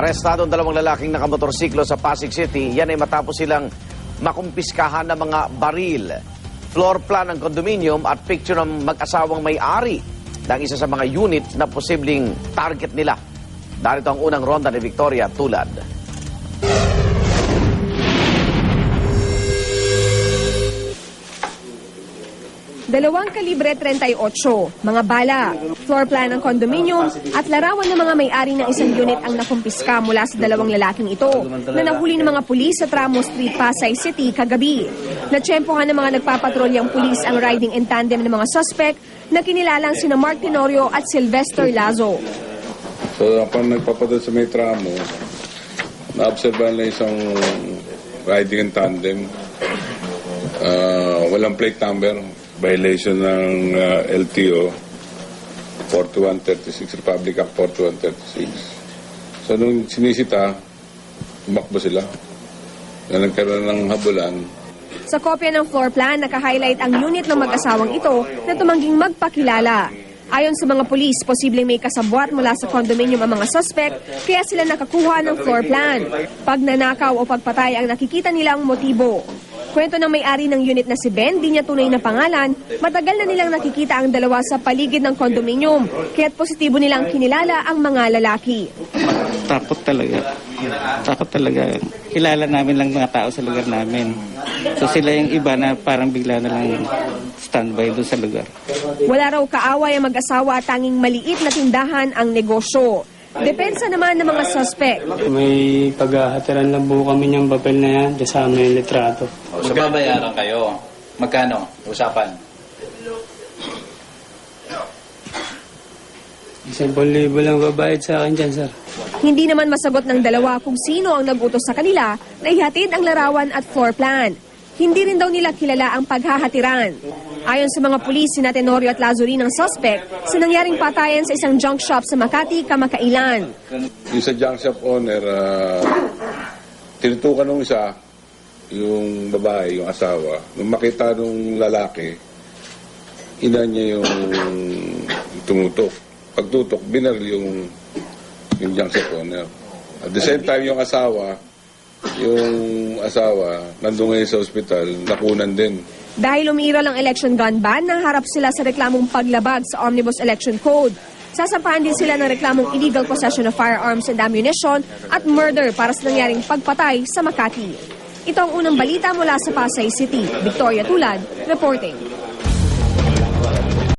Arestado ang dalawang lalaking nakamotorsiklo sa Pasig City. Yan ay matapos silang makumpiskahan ng mga baril, floor plan ng condominium at picture ng mag-asawang may-ari ng isa sa mga unit na posibleng target nila. Darito ang unang ronda ni Victoria Tulad. Dalawang kalibre 38, mga bala, floor plan ng condominium at larawan ng mga may-ari ng isang unit ang nakumpiska mula sa dalawang lalaking ito na nahuli ng mga pulis sa Tramo Street, Pasay City kagabi. Natsyempohan ng mga nagpapatrolyang pulis ang riding in tandem ng mga suspect na kinilalang sina Mark Tenorio at Sylvester Lazo. So, upon nagpapadal sa may tramo, naobserbahan na isang riding in tandem. Ah, walang plate number, violation ng ah, LTO 4136, Republic Act 4136. So, nung sinisita, tumakbo sila. Na nagkaroon ng habulan, Sa kopya ng floor plan, naka-highlight ang unit ng mag-asawang ito na tumangging magpakilala. Ayon sa mga pulis, posibleng may kasabwat mula sa condominium ang mga suspect, kaya sila nakakuha ng floor plan. Pag nanakaw o pagpatay ang nakikita nilang motibo. Kwento ng may-ari ng unit na si Ben, di niya tunay na pangalan, matagal na nilang nakikita ang dalawa sa paligid ng condominium, kaya't positibo nilang kinilala ang mga lalaki. Takot talaga. Takot talaga. Kilala namin lang mga tao sa lugar namin. So sila yung iba na parang bigla na lang standby doon sa lugar. Wala raw kaaway ang mag-asawa at tanging maliit na tindahan ang negosyo. Depensa naman ng mga suspect. May paghahatiran na buo kami niyang papel na yan, kasama yung litrato. So, babayaran kayo. Magkano? Usapan. Isang libo lang babayad sa akin dyan, sir. Hindi naman masagot ng dalawa kung sino ang nagutos sa kanila na ihatid ang larawan at floor plan. Hindi rin daw nila kilala ang paghahatiran. Ayon sa mga pulis, sina Tenorio at Lazuri ng suspect sa nangyaring patayan sa isang junk shop sa Makati, kamakailan. Yung sa junk shop owner, uh, tinutukan nung isa, yung babae, yung asawa. Nung makita nung lalaki, ina niya yung tumutok. Pagtutok, binaril yung, yung junk shop owner. At the same time, yung asawa, yung asawa, nandun ngayon sa ospital, nakunan din. Dahil umiiral ang election gun ban, naharap sila sa reklamong paglabag sa Omnibus Election Code. Sasampahan din sila ng reklamong illegal possession of firearms and ammunition at murder para sa nangyaring pagpatay sa Makati. Ito ang unang balita mula sa Pasay City. Victoria Tulad, reporting.